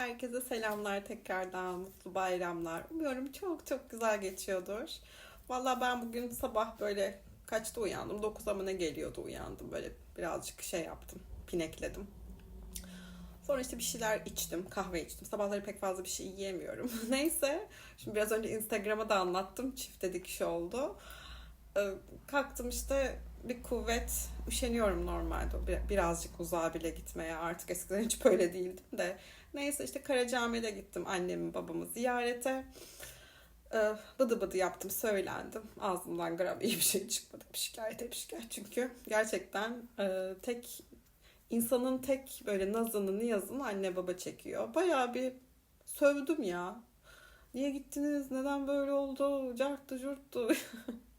Herkese selamlar tekrardan, mutlu bayramlar. Umuyorum çok çok güzel geçiyordur. Valla ben bugün sabah böyle kaçta uyandım? 9'a mı ne geliyordu uyandım. Böyle birazcık şey yaptım, pinekledim. Sonra işte bir şeyler içtim, kahve içtim. Sabahları pek fazla bir şey yiyemiyorum. Neyse, şimdi biraz önce Instagram'a da anlattım. Çifte dikiş oldu. Ee, Kalktım işte bir kuvvet, üşeniyorum normalde. Bir- Birazcık uzağa bile gitmeye. Artık eskiden hiç böyle değildim de. Neyse işte Karacaami'de gittim annemi babamı ziyarete. Ee, Bıdı bıdı yaptım, söylendim. Ağzımdan gram iyi bir şey çıkmadı. Bir şikayet hep şikayet. Çünkü gerçekten e, tek insanın tek böyle nazını niyazını anne baba çekiyor. Bayağı bir sövdüm ya. Niye gittiniz? Neden böyle oldu? Carttı curttu.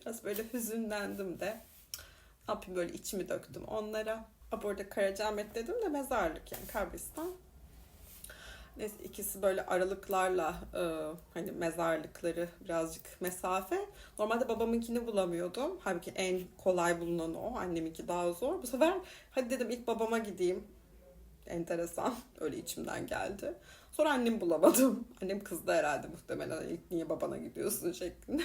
Biraz böyle hüzünlendim de. Ne yapayım böyle içimi döktüm onlara. Ha, bu arada Karacaahmet dedim de mezarlık yani kabristan. Neyse ikisi böyle aralıklarla e, hani mezarlıkları birazcık mesafe. Normalde babamınkini bulamıyordum. Halbuki en kolay bulunan o. Anneminki daha zor. Bu sefer hadi dedim ilk babama gideyim. Enteresan. Öyle içimden geldi. Sonra annemi bulamadım. Annem kızdı herhalde muhtemelen. İlk niye babana gidiyorsun şeklinde.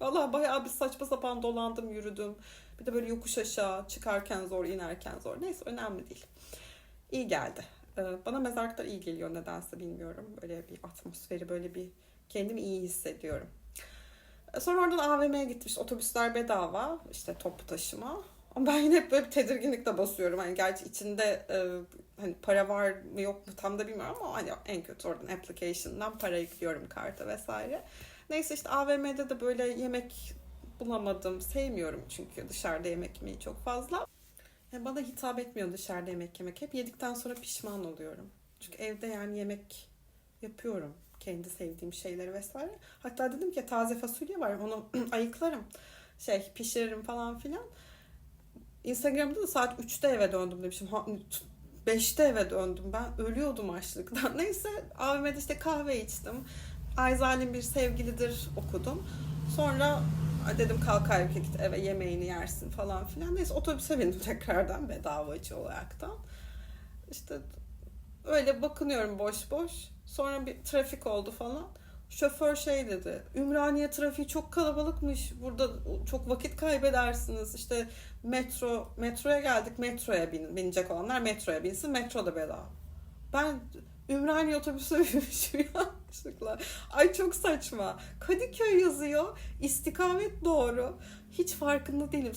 Valla bayağı bir saçma sapan dolandım yürüdüm. Bir de böyle yokuş aşağı çıkarken zor inerken zor. Neyse önemli değil. İyi geldi. Ee, Bana mezarlıklar iyi geliyor nedense bilmiyorum. Böyle bir atmosferi böyle bir kendimi iyi hissediyorum. Ee, Sonra oradan AVM'ye gittim. İşte otobüsler bedava. işte toplu taşıma. Ama ben yine hep böyle bir tedirginlikle basıyorum. Hani gerçi içinde e, hani para var mı yok mu tam da bilmiyorum ama hani en kötü oradan application'dan para yüklüyorum karta vesaire. Neyse işte AVM'de de böyle yemek bulamadım. Sevmiyorum çünkü dışarıda yemek yemeyi çok fazla. Yani bana hitap etmiyor dışarıda yemek yemek. Hep yedikten sonra pişman oluyorum. Çünkü evde yani yemek yapıyorum. Kendi sevdiğim şeyleri vesaire. Hatta dedim ki taze fasulye var onu ayıklarım. Şey pişiririm falan filan. Instagram'da da saat 3'te eve döndüm demişim. Ha, 5'te eve döndüm. Ben ölüyordum açlıktan. Neyse AVM'de işte kahve içtim. Ayzal'in bir sevgilidir okudum. Sonra dedim kalk Aybüke git eve yemeğini yersin falan filan. Neyse otobüse bindim tekrardan bedavacı olaraktan. İşte öyle bakınıyorum boş boş. Sonra bir trafik oldu falan. Şoför şey dedi. Ümraniye trafiği çok kalabalıkmış. Burada çok vakit kaybedersiniz. İşte metro metroya geldik. Metroya bin, binecek olanlar metroya binsin. Metro da bedava. Ben Ümraniye otobüsüne binmişim yanlışlıkla. Ay çok saçma. Kadıköy yazıyor. İstikamet doğru. Hiç farkında değilim.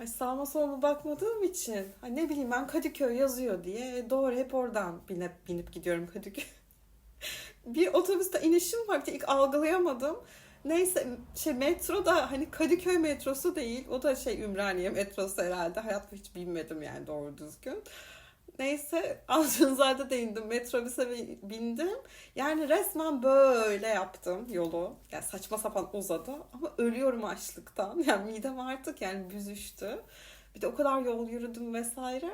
Ay sağıma soluma bakmadığım için. Ay ne bileyim ben Kadıköy yazıyor diye. Doğru hep oradan binip, binip gidiyorum Kadıköy. bir otobüste inişim vakti ilk algılayamadım. Neyse şey metro da hani Kadıköy metrosu değil. O da şey Ümraniye metrosu herhalde. Hayatta hiç bilmedim yani doğru düzgün. Neyse Altınzade'de de indim. Metrobüse bindim. Yani resmen böyle yaptım yolu. Yani saçma sapan uzadı. Ama ölüyorum açlıktan. Yani midem artık yani büzüştü. Bir de o kadar yol yürüdüm vesaire.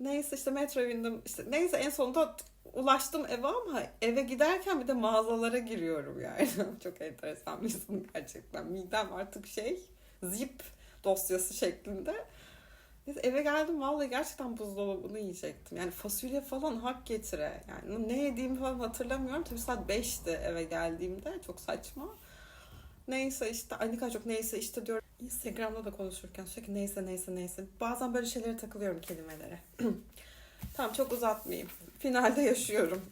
Neyse işte metro bindim. İşte neyse en sonunda ulaştım eve ama eve giderken bir de mağazalara giriyorum yani. Çok enteresan bir insanım gerçekten. Midem artık şey zip dosyası şeklinde. Neyse eve geldim vallahi gerçekten buzdolabını yiyecektim. Yani fasulye falan hak getire. Yani ne yediğimi falan hatırlamıyorum. Tabii saat 5'ti eve geldiğimde. Çok saçma. Neyse işte kadar çok neyse işte diyorum. Instagram'da da konuşurken sürekli neyse neyse neyse. Bazen böyle şeylere takılıyorum kelimelere. tamam çok uzatmayayım. Finalde yaşıyorum.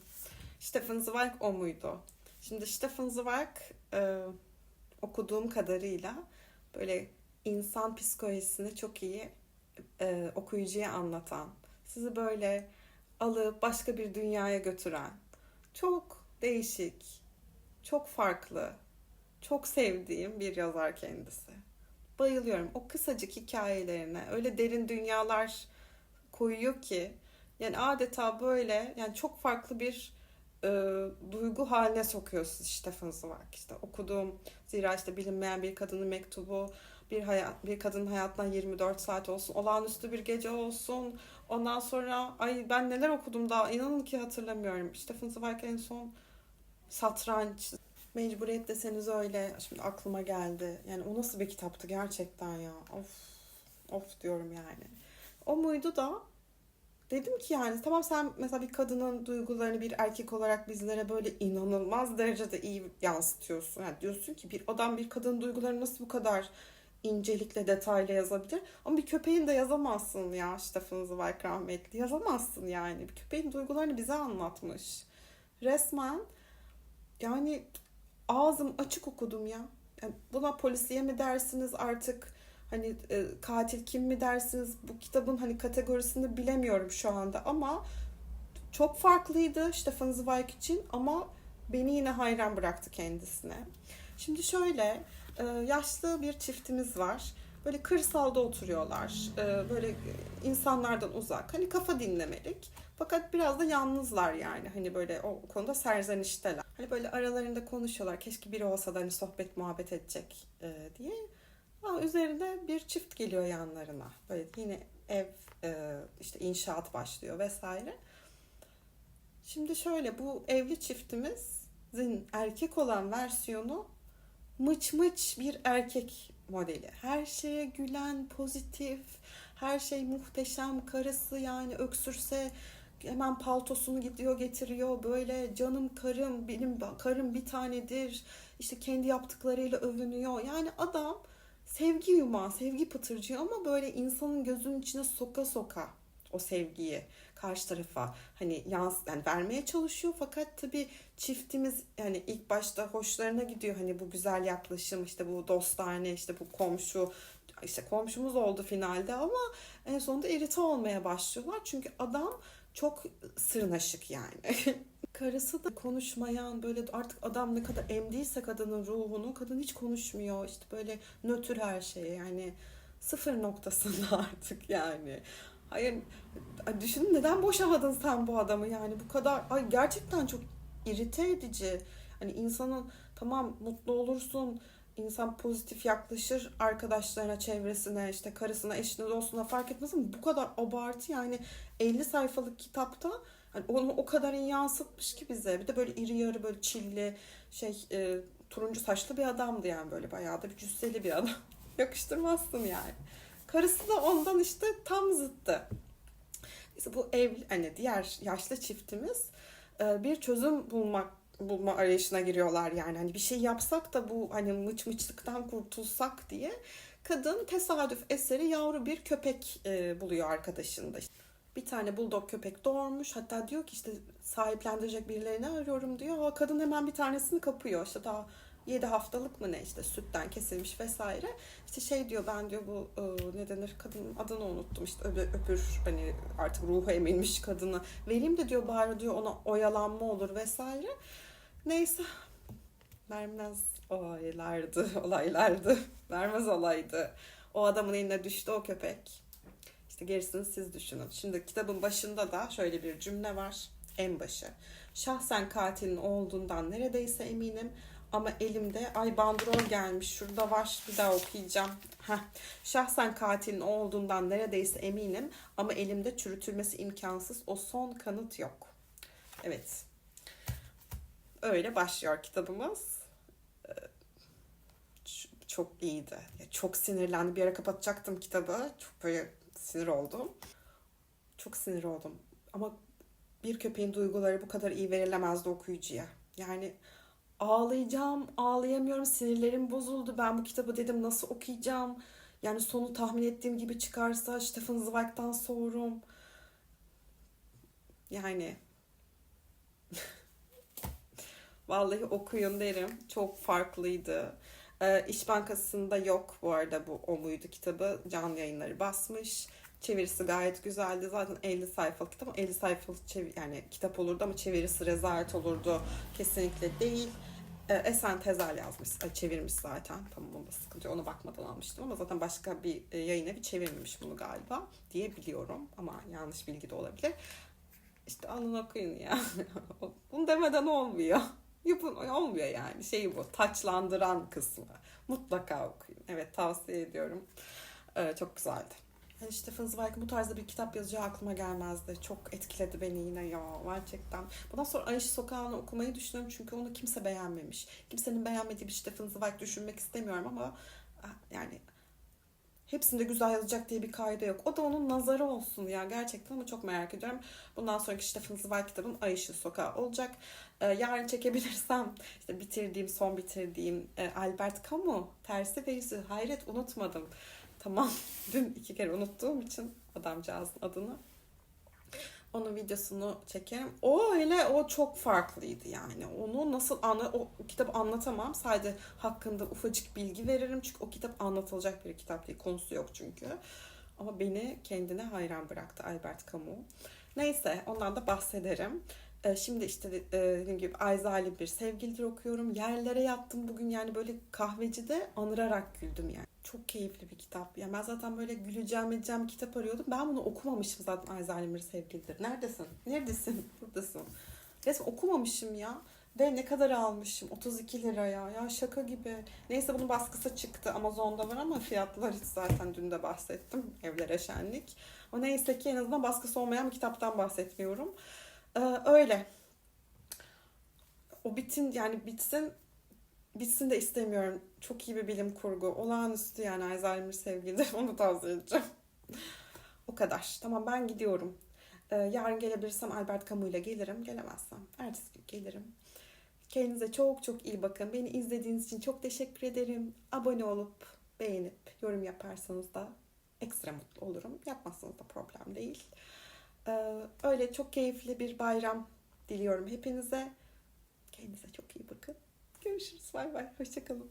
Stefan Zweig o muydu? Şimdi Stefan Zweig e, okuduğum kadarıyla böyle insan psikolojisini çok iyi e, okuyucuya anlatan, sizi böyle alıp başka bir dünyaya götüren, çok değişik, çok farklı, çok sevdiğim bir yazar kendisi. Bayılıyorum. O kısacık hikayelerine öyle derin dünyalar koyuyor ki yani adeta böyle yani çok farklı bir e, duygu haline sokuyor sizi Stefan Zweig. İşte okuduğum zira işte bilinmeyen bir kadının mektubu, bir hayat bir kadının hayatından 24 saat olsun, olağanüstü bir gece olsun. Ondan sonra ay ben neler okudum daha inanın ki hatırlamıyorum. Stefan Zweig en son satranç mecburiyet deseniz öyle. Şimdi aklıma geldi. Yani o nasıl bir kitaptı gerçekten ya. Of of diyorum yani. O muydu da dedim ki yani tamam sen mesela bir kadının duygularını bir erkek olarak bizlere böyle inanılmaz derecede iyi yansıtıyorsun. Yani diyorsun ki bir adam bir kadının duygularını nasıl bu kadar incelikle detaylı yazabilir? Ama bir köpeğin de yazamazsın ya Stefan Zweig rahmetli. Yazamazsın yani. Bir köpeğin duygularını bize anlatmış. Resmen yani ağzım açık okudum ya. Yani buna polisiye mi dersiniz artık hani e, katil kim mi dersiniz bu kitabın hani kategorisini bilemiyorum şu anda ama çok farklıydı Stefan Zweig için ama beni yine hayran bıraktı kendisine. Şimdi şöyle yaşlı bir çiftimiz var. Böyle kırsalda oturuyorlar. E, böyle insanlardan uzak. Hani kafa dinlemelik. Fakat biraz da yalnızlar yani. Hani böyle o konuda serzenişteler. Hani böyle aralarında konuşuyorlar. Keşke biri olsa da hani sohbet muhabbet edecek e, diye. Aa, üzerinde bir çift geliyor yanlarına. Böyle yine ev e, işte inşaat başlıyor vesaire. Şimdi şöyle bu evli çiftimizin erkek olan versiyonu mıç mıç bir erkek modeli. Her şeye gülen, pozitif, her şey muhteşem. Karısı yani öksürse hemen paltosunu gidiyor getiriyor. Böyle canım karım, benim karım bir tanedir. İşte kendi yaptıklarıyla övünüyor. Yani adam sevgi yumağı, sevgi pıtırcığı ama böyle insanın gözünün içine soka soka o sevgiyi karşı tarafa hani yans yani vermeye çalışıyor fakat tabii çiftimiz yani ilk başta hoşlarına gidiyor hani bu güzel yaklaşım işte bu dostane işte bu komşu işte komşumuz oldu finalde ama en sonunda irite olmaya başlıyorlar çünkü adam çok sırnaşık yani. Karısı da konuşmayan böyle artık adam ne kadar emdiyse kadının ruhunu kadın hiç konuşmuyor işte böyle nötr her şeye yani sıfır noktasında artık yani. Hayır düşünün neden boşamadın sen bu adamı yani bu kadar ay gerçekten çok irite edici. Hani insanın tamam mutlu olursun insan pozitif yaklaşır arkadaşlarına, çevresine, işte karısına, eşine, dostuna fark etmez ama bu kadar abartı yani 50 sayfalık kitapta hani onu o kadar iyi yansıtmış ki bize. Bir de böyle iri yarı böyle çilli şey e, turuncu saçlı bir adamdı yani böyle bayağı da bir cüsseli bir adam. Yakıştırmazsın yani. Karısı da ondan işte tam zıttı. İşte bu ev hani diğer yaşlı çiftimiz e, bir çözüm bulmak bulma arayışına giriyorlar yani. Hani bir şey yapsak da bu hani mıç mıçlıktan kurtulsak diye. Kadın tesadüf eseri yavru bir köpek e, buluyor arkadaşında. Bir tane bulldog köpek doğurmuş. Hatta diyor ki işte sahiplendirecek birilerini arıyorum diyor. O kadın hemen bir tanesini kapıyor. İşte daha 7 haftalık mı ne işte sütten kesilmiş vesaire. İşte şey diyor ben diyor bu e, ne denir kadının adını unuttum işte öbür, öbür hani artık ruhu emilmiş kadını vereyim de diyor bari diyor ona oyalanma olur vesaire. Neyse vermez olaylardı olaylardı vermez olaydı. O adamın eline düştü o köpek. İşte gerisini siz düşünün. Şimdi kitabın başında da şöyle bir cümle var. En başı. Şahsen katilin olduğundan neredeyse eminim ama elimde ay bandrol gelmiş şurada var bir daha okuyacağım. Heh. Şahsen katilin o olduğundan neredeyse eminim ama elimde çürütülmesi imkansız o son kanıt yok. Evet. Öyle başlıyor kitabımız. Ee, Çok iyiydi. Çok sinirlendim. Bir ara kapatacaktım kitabı. Çok böyle sinir oldum. Çok sinir oldum. Ama bir köpeğin duyguları bu kadar iyi verilemezdi okuyucuya. Yani ağlayacağım, ağlayamıyorum, sinirlerim bozuldu. Ben bu kitabı dedim nasıl okuyacağım? Yani sonu tahmin ettiğim gibi çıkarsa Stefan Zweig'dan soğurum. Yani vallahi okuyun derim. Çok farklıydı. Ee, İş Bankası'nda yok bu arada bu o muydu kitabı. Can yayınları basmış. Çevirisi gayet güzeldi. Zaten 50 sayfalık kitap. 50 sayfalık çevir, yani kitap olurdu ama çevirisi rezalet olurdu. Kesinlikle değil. Ee, Esen Tezel yazmış, ay, çevirmiş zaten. Tamam onda sıkıntı. Ona bakmadan almıştım ama zaten başka bir e, yayın evi çevirmemiş bunu galiba diye biliyorum. Ama yanlış bilgi de olabilir. İşte alın okuyun ya. Bunu demeden olmuyor. Yapın olmuyor yani. Şey bu. Taçlandıran kısmı. Mutlaka okuyun. Evet tavsiye ediyorum. Ee, çok güzeldi. Hani Stefan Zweig bu tarzda bir kitap yazacağı aklıma gelmezdi. Çok etkiledi beni yine ya gerçekten. Bundan sonra Ayşe Sokağı'nı okumayı düşünüyorum çünkü onu kimse beğenmemiş. Kimsenin beğenmediği bir Stefan Zweig düşünmek istemiyorum ama ah, yani hepsinde güzel yazacak diye bir kaydı yok. O da onun nazarı olsun ya gerçekten ama çok merak ediyorum. Bundan sonraki Stefan Zweig kitabım Ay Işığı Sokağı olacak. Ee, yarın çekebilirsem işte bitirdiğim, son bitirdiğim e, Albert Camus Tersi ve Yüzü. Hayret unutmadım. Tamam. Dün iki kere unuttuğum için adamcağızın adını. Onun videosunu çekerim. O hele o çok farklıydı yani. Onu nasıl anla o kitabı anlatamam. Sadece hakkında ufacık bilgi veririm. Çünkü o kitap anlatılacak bir kitap değil. Konusu yok çünkü. Ama beni kendine hayran bıraktı Albert Camus. Neyse ondan da bahsederim. Ee, Şimdi işte e, dediğim gibi Ayzali bir sevgilidir okuyorum. Yerlere yattım bugün yani böyle kahvecide anırarak güldüm yani. Çok keyifli bir kitap. Yani ben zaten böyle güleceğim edeceğim kitap arıyordum. Ben bunu okumamışım zaten bir sevgilidir. Neredesin? Neredesin? Buradasın. Resmen okumamışım ya. Ve ne kadar almışım? 32 lira ya. Ya şaka gibi. Neyse bunun baskısı çıktı. Amazon'da var ama fiyatlar hiç zaten dün de bahsettim. Evlere şenlik. O neyse ki en azından baskısı olmayan bir kitaptan bahsetmiyorum. Ee, öyle. O bitin yani bitsin bitsin de istemiyorum. Çok iyi bir bilim kurgu. Olağanüstü yani Alzheimer sevgilidir. Onu tavsiye edeceğim. o kadar. Tamam ben gidiyorum. Ee, yarın gelebilirsem Albert Camus ile gelirim. Gelemezsem ertesi gün gelirim. Kendinize çok çok iyi bakın. Beni izlediğiniz için çok teşekkür ederim. Abone olup beğenip yorum yaparsanız da ekstra mutlu olurum. Yapmazsanız da problem değil. Ee, öyle çok keyifli bir bayram diliyorum hepinize. Kendinize çok iyi bakın. Görüşürüz. Bay bay. Hoşçakalın.